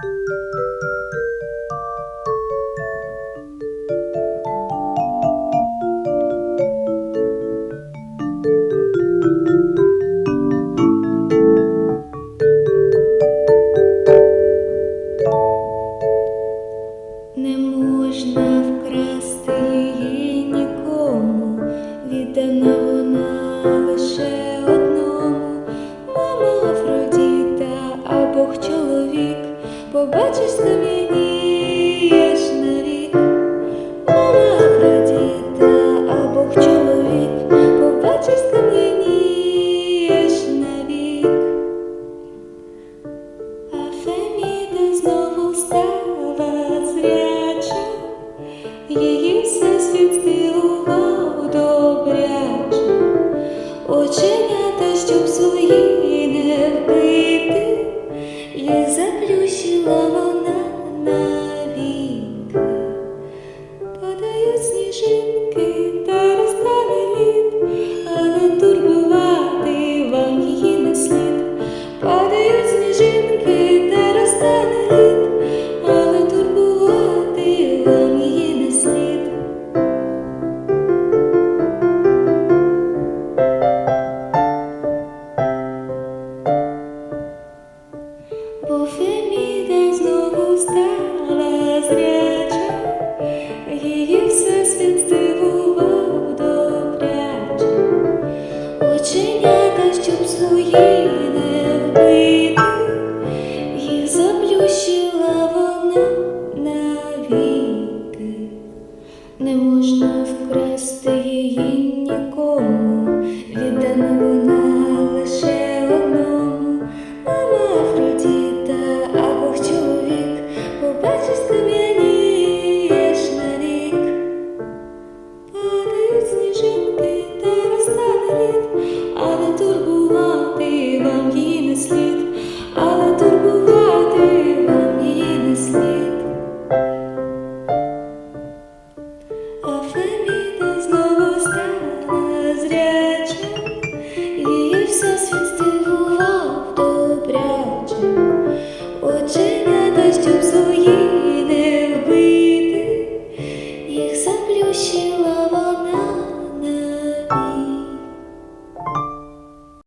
Не побачиш скам'янієш навік. Мама Афродіта, а Бог чоловік, побачиш скам'янієш навік. А Феміда знову стала зряча, її всесвіт здивував добряче, оченята, щоб свої 心。свої не вийти, і заплющила вона навіки, не можна вкрасти.